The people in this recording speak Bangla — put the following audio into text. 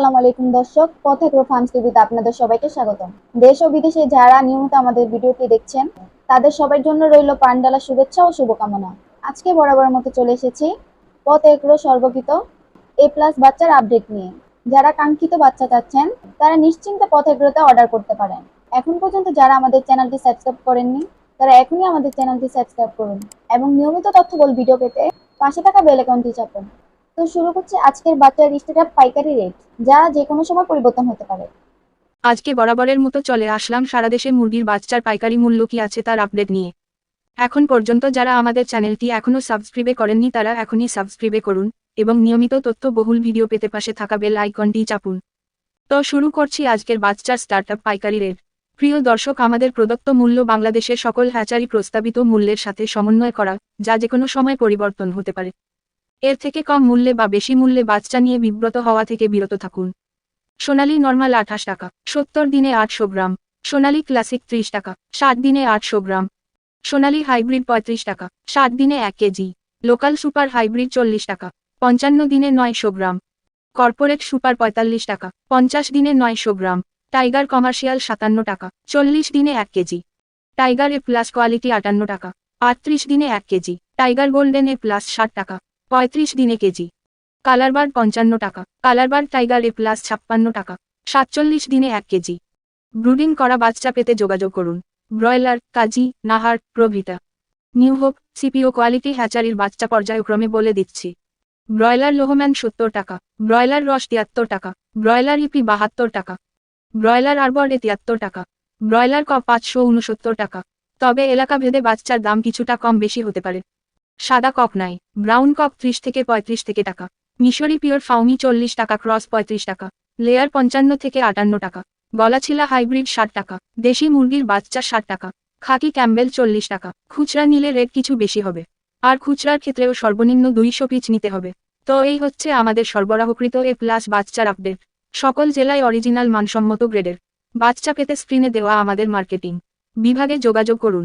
আলাইকুম দর্শক, পথেগ্রো ফার্মস টিভিতে আপনাদের সবাইকে স্বাগতম। দেশ ও বিদেশে যারা নিয়মিত আমাদের ভিডিওটি দেখছেন, তাদের সবার জন্য রইল পান্ডালা শুভেচ্ছা ও শুভকামনা। আজকে বরাবর মতো চলে এসেছি পথ এগ্রো সর্বকিত এ প্লাস বাচ্চার আপডেট নিয়ে। যারা কাঙ্ক্ষিত বাচ্চা চাচ্ছেন, তারা নিশ্চিন্তে পথ এগ্রোতে অর্ডার করতে পারেন। এখন পর্যন্ত যারা আমাদের চ্যানেলটি সাবস্ক্রাইব করেননি, তারা এখনই আমাদের চ্যানেলটি সাবস্ক্রাইব করুন এবং নিয়মিত তথ্য তথ্যবল ভিডিও পেতে পাশে থাকা বেল আইকনটি চাপুন। তো শুরু করছে আজকের বাচ্চার স্টেট পাইকারি রেট যা যে কোনো সময় পরিবর্তন হতে পারে। আজকে বরাবরের মতো চলে আসলাম সারা দেশে মুরগির বাচ্চার পাইকারি মূল্য কি আছে তার আপডেট নিয়ে। এখন পর্যন্ত যারা আমাদের চ্যানেলটি এখনও সাবস্ক্রাইবে করেননি তারা এখনই সাবস্ক্রাইবে করুন এবং নিয়মিত তথ্য বহুল ভিডিও পেতে পাশে থাকা বেল আইকনটি চাপুন। তো শুরু করছি আজকের বাচ্চার স্টার্টআপ পাইকারি রেট প্রিয় দর্শক, আমাদের প্রদত্ত মূল্য বাংলাদেশের সকল হ্যাচারি প্রস্তাবিত মূল্যের সাথে সমন্বয় করা, যা যে কোনো সময় পরিবর্তন হতে পারে। এর থেকে কম মূল্যে বা বেশি মূল্যে বাচ্চা নিয়ে বিব্রত হওয়া থেকে বিরত থাকুন। সোনালি নর্মাল আঠাশ টাকা, সত্তর দিনে আটশো গ্রাম। সোনালী ক্লাসিক ত্রিশ টাকা, ষাট দিনে আটশো গ্রাম। সোনালী হাইব্রিড পঁয়ত্রিশ টাকা, ষাট দিনে এক কেজি। লোকাল সুপার হাইব্রিড চল্লিশ টাকা, পঞ্চান্ন দিনে নয়শো গ্রাম। কর্পোরেট সুপার পঁয়তাল্লিশ টাকা, পঞ্চাশ দিনে নয়শো গ্রাম। টাইগার কমার্শিয়াল সাতান্ন টাকা, চল্লিশ দিনে এক KG. Tiger A plus quality আটান্ন টাকা, আটত্রিশ দিনে এক KG. Tiger golden A plus ষাট টাকা পঁয়ত্রিশ দিনে কেজি। কালারবার পঞ্চান্ন টাকা। কালারবার টাইগার এ প্লাস ছাপ্পান্ন টাকা। সাতচল্লিশ দিনে এক কেজি। ব্রুডিং করা বাচ্চা পেতে যোগাযোগ করুন। ব্রয়লার, কাজী, নাহার, প্রভৃতা। নিউ হোপ, সিপিও কোয়ালিটি হ্যাচারির বাচ্চা পর্যায়ক্রমে বলে দিচ্ছি। ব্রয়লার লোহম্যান সত্তর টাকা। ব্রয়লার রস তিয়াত্তর টাকা। ব্রয়লার ইপি বাহাত্তর টাকা। ব্রয়লার আরবর্ডে তিয়াত্তর টাকা। ব্রয়লার ক পাঁচশো উনসত্তর টাকা। তবে এলাকা ভেদে বাচ্চার দাম কিছুটা কম বেশি হতে পারে। সাদা কক নাই, ব্রাউন কক ত্রিশ থেকে পঁয়ত্রিশ থেকে টাকা। মিশরি পিওর ফাউমি চল্লিশ টাকা, ক্রস পঁয়ত্রিশ টাকা। লেয়ার পঞ্চান্ন থেকে আটান্ন টাকা। গলাছিলা হাইব্রিড ষাট টাকা। দেশি মুরগির বাচ্চা ষাট টাকা। খাকি ক্যাম্বেল চল্লিশ টাকা। খুচরা নিলে রেট কিছু বেশি হবে। আর খুচরার ক্ষেত্রেও সর্বনিম্ন দুইশো পিচ নিতে হবে। তো এই হচ্ছে আমাদের সরবরাহকৃত এ প্লাস বাচ্চার আপডেট। সকল জেলায় অরিজিনাল মানসম্মত গ্রেডের বাচ্চা পেতে স্ক্রিনে দেওয়া আমাদের মার্কেটিং। বিভাগে যোগাযোগ করুন।